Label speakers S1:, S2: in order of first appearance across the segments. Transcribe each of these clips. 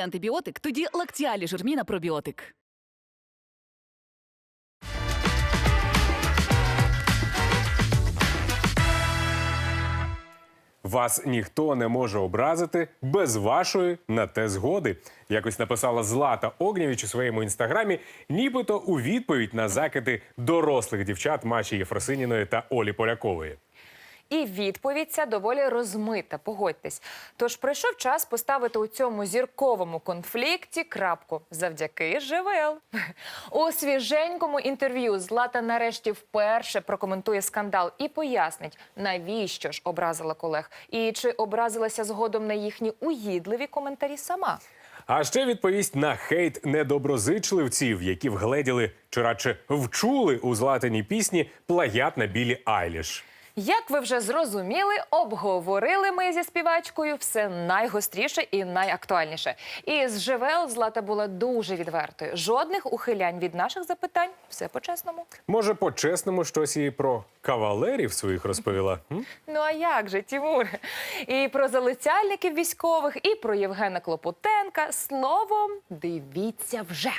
S1: Герой антибіотик, тоді лактіалі жирміна пробіотик.
S2: Вас ніхто не може образити без вашої на те згоди. Якось написала Злата Огнєвіч у своєму інстаграмі, нібито у відповідь на закиди дорослих дівчат Маші Єфросиніної та Олі Полякової.
S3: І відповідь ця доволі розмита, погодьтесь. Тож прийшов час поставити у цьому зірковому конфлікті крапку завдяки ЖВЛ. У свіженькому інтерв'ю Злата нарешті вперше прокоментує скандал і пояснить, навіщо ж образила колег, і чи образилася згодом на їхні уїдливі коментарі сама.
S2: А ще відповість на хейт недоброзичливців, які вгледіли чи радше вчули у златиній пісні плагіат на білі Айліш.
S3: Як ви вже зрозуміли, обговорили ми зі співачкою все найгостріше і найактуальніше. І з ЖВЛ Злата була дуже відвертою. Жодних ухилянь від наших запитань. Все по-чесному.
S2: Може, по-чесному щось і про кавалерів своїх розповіла? М?
S3: Ну а як же, Тімур? І про залицяльників військових, і про Євгена Клопотенка. Словом, дивіться вже.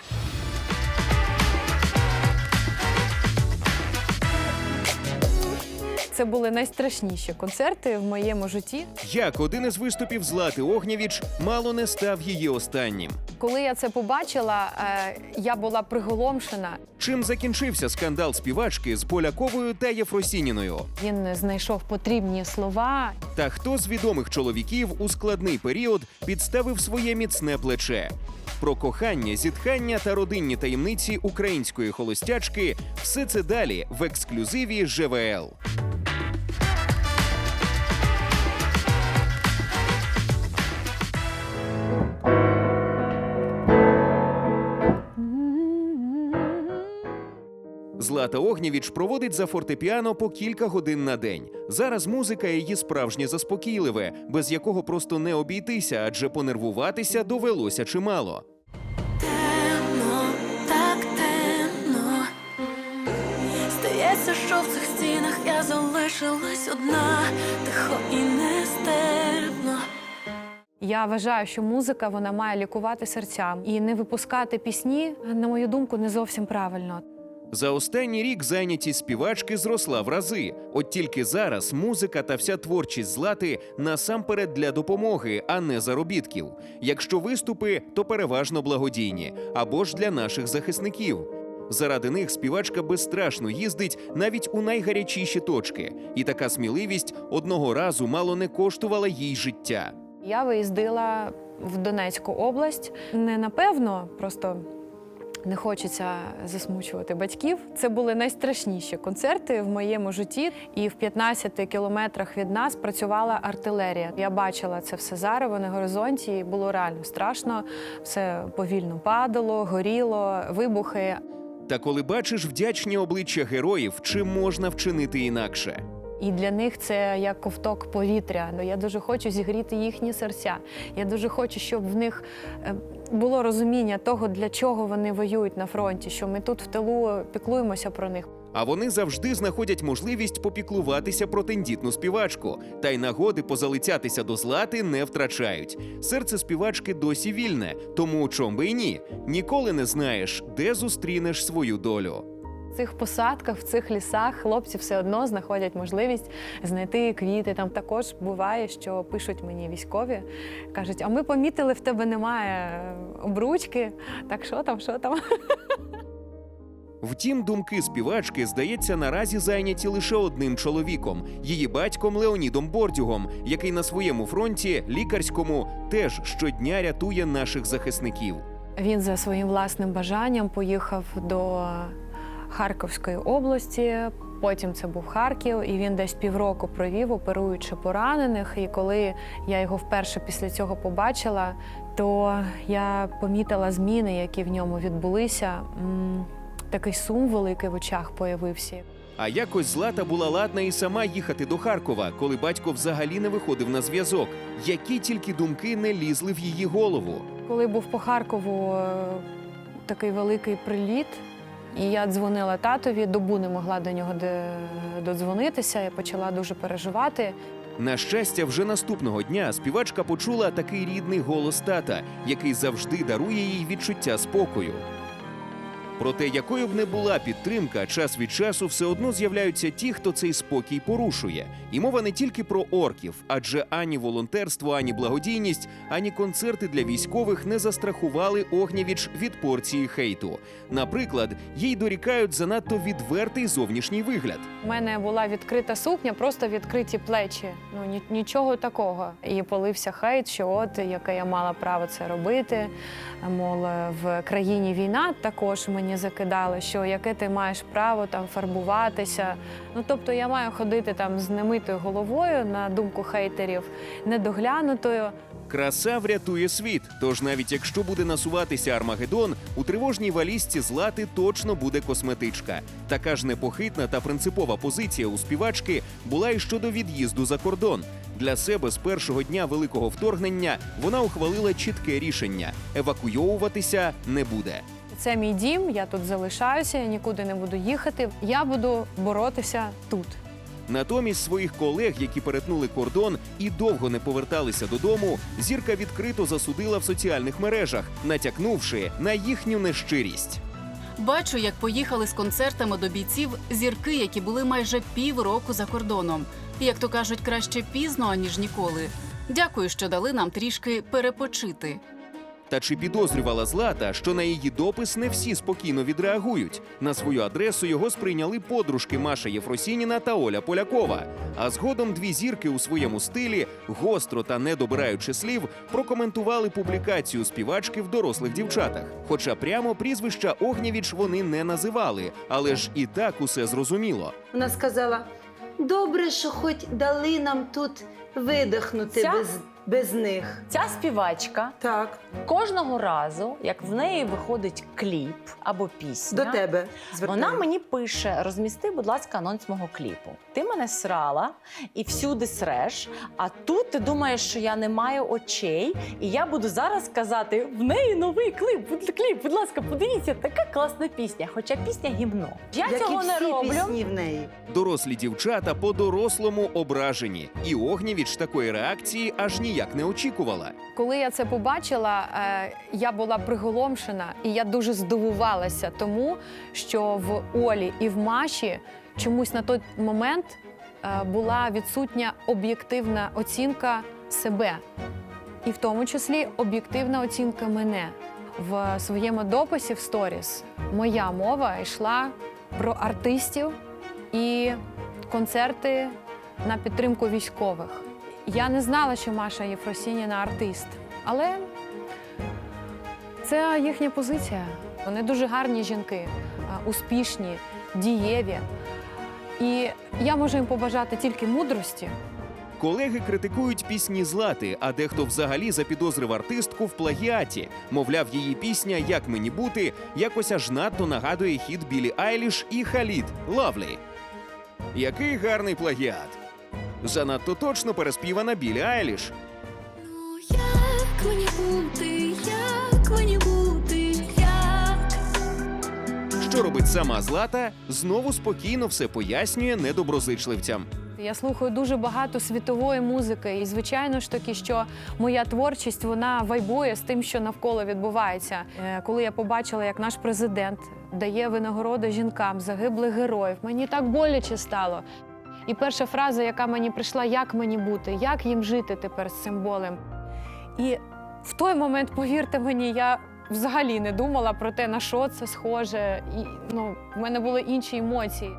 S4: Це були найстрашніші концерти в моєму житті.
S5: Як один із виступів Злати Огнєвіч мало не став її останнім.
S4: Коли я це побачила, е, я була приголомшена.
S5: Чим закінчився скандал співачки з Поляковою та Єфросініною?
S4: Він знайшов потрібні слова.
S5: Та хто з відомих чоловіків у складний період підставив своє міцне плече? Про кохання, зітхання та родинні таємниці української холостячки все це далі в ексклюзиві ЖВЛ. Злата Огнєвіч проводить за фортепіано по кілька годин на день. Зараз музика її справжнє заспокійливе, без якого просто не обійтися, адже понервуватися довелося чимало.
S6: Темно, так темно. Здається, що в цих стінах я залишилась одна, тихо і нестерпно.
S4: Я вважаю, що музика вона має лікувати серця і не випускати пісні, на мою думку, не зовсім правильно.
S5: За останній рік зайнятість співачки зросла в рази. От тільки зараз музика та вся творчість злати насамперед для допомоги, а не заробітків. Якщо виступи, то переважно благодійні або ж для наших захисників. Заради них співачка безстрашно їздить навіть у найгарячіші точки, і така сміливість одного разу мало не коштувала їй життя.
S4: Я виїздила в Донецьку область. Не напевно, просто не хочеться засмучувати батьків. Це були найстрашніші концерти в моєму житті. І в 15 кілометрах від нас працювала артилерія. Я бачила це все зарево на горизонті. і Було реально страшно. Все повільно падало, горіло, вибухи.
S5: Та коли бачиш вдячні обличчя героїв, чи можна вчинити інакше?
S4: І для них це як ковток повітря. Ну, Я дуже хочу зігріти їхні серця. Я дуже хочу, щоб в них е, було розуміння того, для чого вони воюють на фронті, що ми тут в тилу піклуємося про них.
S5: А вони завжди знаходять можливість попіклуватися про тендітну співачку, та й нагоди позалицятися до злати не втрачають. Серце співачки досі вільне, тому чом би й ні. Ніколи не знаєш, де зустрінеш свою долю.
S4: В цих посадках, в цих лісах хлопці все одно знаходять можливість знайти квіти. Там також буває, що пишуть мені військові, кажуть: а ми помітили, в тебе немає обручки. Так що там, що там?
S5: Втім, думки співачки, здається, наразі зайняті лише одним чоловіком її батьком Леонідом Бордюгом, який на своєму фронті лікарському теж щодня рятує наших захисників.
S4: Він за своїм власним бажанням поїхав до Харківської області. Потім це був Харків, і він десь півроку провів, оперуючи поранених. І коли я його вперше після цього побачила, то я помітила зміни, які в ньому відбулися. Такий сум великий в очах появився.
S5: А якось Злата була ладна і сама їхати до Харкова, коли батько взагалі не виходив на зв'язок. Які тільки думки не лізли в її голову.
S4: Коли був по Харкову е, такий великий приліт, і я дзвонила татові, добу не могла до нього додзвонитися. Я почала дуже переживати.
S5: На щастя, вже наступного дня співачка почула такий рідний голос тата, який завжди дарує їй відчуття спокою. Проте, якою б не була підтримка, час від часу все одно з'являються ті, хто цей спокій порушує. І мова не тільки про орків, адже ані волонтерство, ані благодійність, ані концерти для військових не застрахували Огнєвіч від порції хейту. Наприклад, їй дорікають занадто відвертий зовнішній вигляд.
S4: У мене була відкрита сукня, просто відкриті плечі. Ну ні- нічого такого. І полився хейт, що от яке я мала право це робити. Мол, в країні війна також мені закидали, що яке ти маєш право там фарбуватися. Ну тобто я маю ходити там з немитою головою, на думку хейтерів, недоглянутою.
S5: Краса врятує світ. Тож навіть якщо буде насуватися Армагеддон, у тривожній валізці злати точно буде косметичка. Така ж непохитна та принципова позиція у співачки була і щодо від'їзду за кордон. Для себе з першого дня великого вторгнення вона ухвалила чітке рішення: евакуйовуватися не буде.
S4: Це мій дім, я тут залишаюся, я нікуди не буду їхати. Я буду боротися тут.
S5: Натомість своїх колег, які перетнули кордон і довго не поверталися додому, зірка відкрито засудила в соціальних мережах, натякнувши на їхню нещирість.
S7: Бачу, як поїхали з концертами до бійців зірки, які були майже півроку за кордоном. Як то кажуть, краще пізно аніж ніколи. Дякую, що дали нам трішки перепочити.
S5: Та чи підозрювала Злата, що на її допис не всі спокійно відреагують? На свою адресу його сприйняли подружки Маша Єфросініна та Оля Полякова. А згодом дві зірки у своєму стилі, гостро та не добираючи слів, прокоментували публікацію співачки в дорослих дівчатах. Хоча прямо прізвища Огнєвіч вони не називали, але ж і так усе зрозуміло.
S8: Вона сказала: добре, що хоч дали нам тут видихнути
S9: Ця?
S8: без, без них.
S9: Ця співачка
S8: Так,
S9: кожного разу, як в неї виходить кліп або пісня,
S8: до тебе звертаю.
S9: вона мені пише: розмісти, будь ласка, анонс мого кліпу. Ти мене срала і всюди среш. А тут ти думаєш, що я не маю очей, і я буду зараз казати: в неї новий кліп, будь кліп, будь ласка, подивіться, така класна пісня. Хоча пісня гімно. Я
S8: Як
S9: цього
S8: і
S9: не
S8: всі
S9: роблю.
S8: пісні в неї.
S5: Дорослі дівчата по-дорослому ображені, і Огнєвіч такої реакції аж ніяк не очікувала.
S4: Коли я це побачила, е, я була приголомшена і я дуже здивувалася тому, що в Олі і в Маші чомусь на той момент е, була відсутня об'єктивна оцінка себе, і в тому числі об'єктивна оцінка мене. В своєму дописі в сторіс моя мова йшла про артистів і концерти на підтримку військових. Я не знала, що Маша Єфросініна артист, але це їхня позиція. Вони дуже гарні жінки, успішні, дієві. І я можу їм побажати тільки мудрості,
S5: Колеги критикують пісні Злати, а дехто взагалі запідозрив артистку в плагіаті. Мовляв, її пісня Як мені бути якось аж надто нагадує хіт Білі Айліш і Халід Лавлі. Який гарний плагіат. Занадто точно переспівана Білі Айліш.
S6: Ну як мені бути, як мені бути, як
S5: Що робить сама Злата, знову спокійно все пояснює недоброзичливцям.
S4: Я слухаю дуже багато світової музики, і звичайно ж таки, що моя творчість вона вайбує з тим, що навколо відбувається. Е, Коли я побачила, як наш президент дає винагороди жінкам, загиблих героїв, мені так боляче стало. І перша фраза, яка мені прийшла, як мені бути, як їм жити тепер з цим болем. І в той момент, повірте мені, я взагалі не думала про те, на що це схоже. І ну, в мене були інші емоції.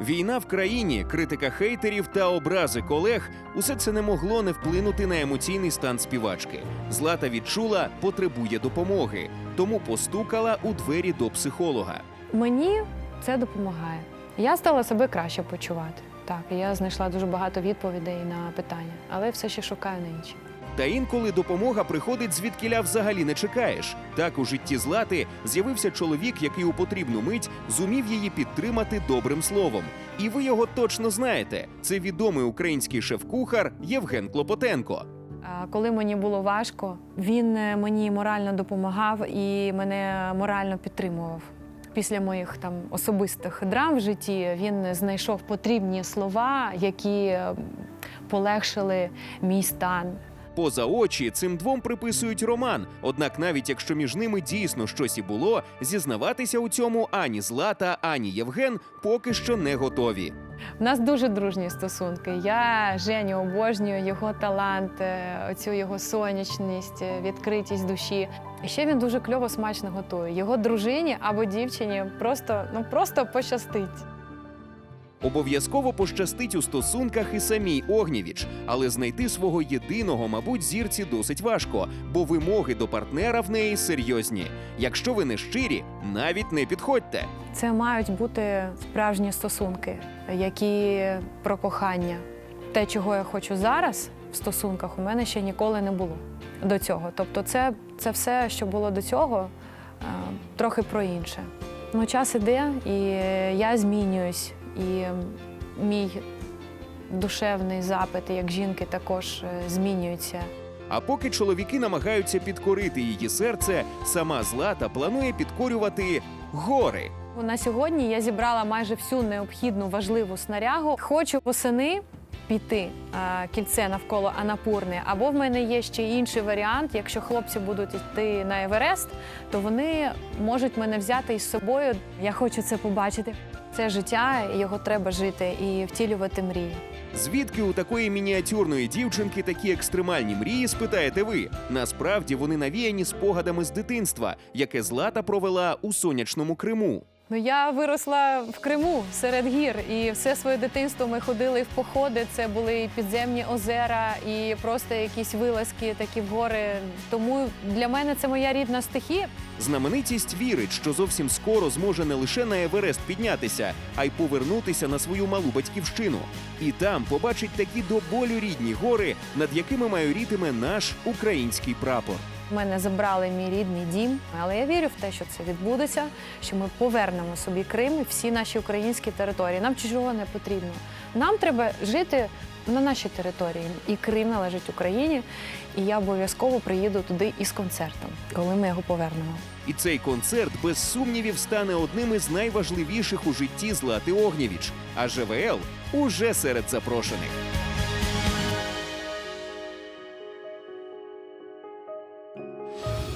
S5: Війна в країні, критика хейтерів та образи колег усе це не могло не вплинути на емоційний стан співачки. Злата відчула, потребує допомоги, тому постукала у двері до психолога.
S4: Мені це допомагає. Я стала себе краще почувати. Так, я знайшла дуже багато відповідей на питання, але все ще шукаю на інші.
S5: Та інколи допомога приходить звідкіля взагалі не чекаєш. Так у житті Злати з'явився чоловік, який у потрібну мить зумів її підтримати добрим словом. І ви його точно знаєте. Це відомий український шеф-кухар Євген Клопотенко.
S4: Коли мені було важко, він е, мені морально допомагав і мене морально підтримував. Після моїх там особистих драм в житті він знайшов потрібні слова, які полегшили мій стан.
S5: Поза очі цим двом приписують роман. Однак, навіть якщо між ними дійсно щось і було, зізнаватися у цьому ані Злата, ані Євген поки що не готові.
S4: У нас дуже дружні стосунки. Я Женю обожнюю його талант, е, оцю його сонячність, е, відкритість душі. Ще він дуже кльово смачно готує. Його дружині або дівчині просто ну просто пощастить.
S5: Обов'язково пощастить у стосунках і самій Огнєвіч, але знайти свого єдиного, мабуть, зірці досить важко, бо вимоги до партнера в неї серйозні. Якщо ви не щирі, навіть не підходьте.
S4: Це мають бути справжні стосунки, які про кохання. Те, чого я хочу зараз в стосунках, у мене ще ніколи не було до цього. Тобто, це, це все, що було до цього, е, трохи про інше. Ну, час іде, і я змінююсь, і мій душевний запит, як жінки, також е, змінюється.
S5: А поки чоловіки намагаються підкорити її серце, сама Злата планує підкорювати гори.
S4: На сьогодні я зібрала майже всю необхідну важливу снарягу. Хочу восени піти а, кільце навколо Анапурни. Або в мене є ще інший варіант. Якщо хлопці будуть йти на Еверест, то вони можуть мене взяти із собою. Я хочу це побачити. Це життя, його треба жити і втілювати мрії.
S5: Звідки у такої мініатюрної дівчинки такі екстремальні мрії, спитаєте ви? Насправді вони навіяні спогадами з дитинства, яке Злата провела у сонячному Криму.
S4: Ну я виросла в Криму серед гір, і все своє дитинство ми ходили в походи. Це були і підземні озера, і просто якісь вилазки такі в гори. Тому для мене це моя рідна стихія.
S5: Знаменитість вірить, що зовсім скоро зможе не лише на Еверест піднятися, а й повернутися на свою малу батьківщину. І там побачить такі до болю рідні гори, над якими майорітиме наш український прапор.
S4: Мене забрали мій рідний дім, але я вірю в те, що це відбудеться, що ми повернемо собі Крим і всі наші українські території. Нам чужого не потрібно. Нам треба жити на нашій території. І Крим належить Україні. І я обов'язково приїду туди із концертом, коли ми його повернемо.
S5: І цей концерт без сумнівів стане одним із найважливіших у житті Злати Огнєвіч. А ЖВЛ уже серед запрошених.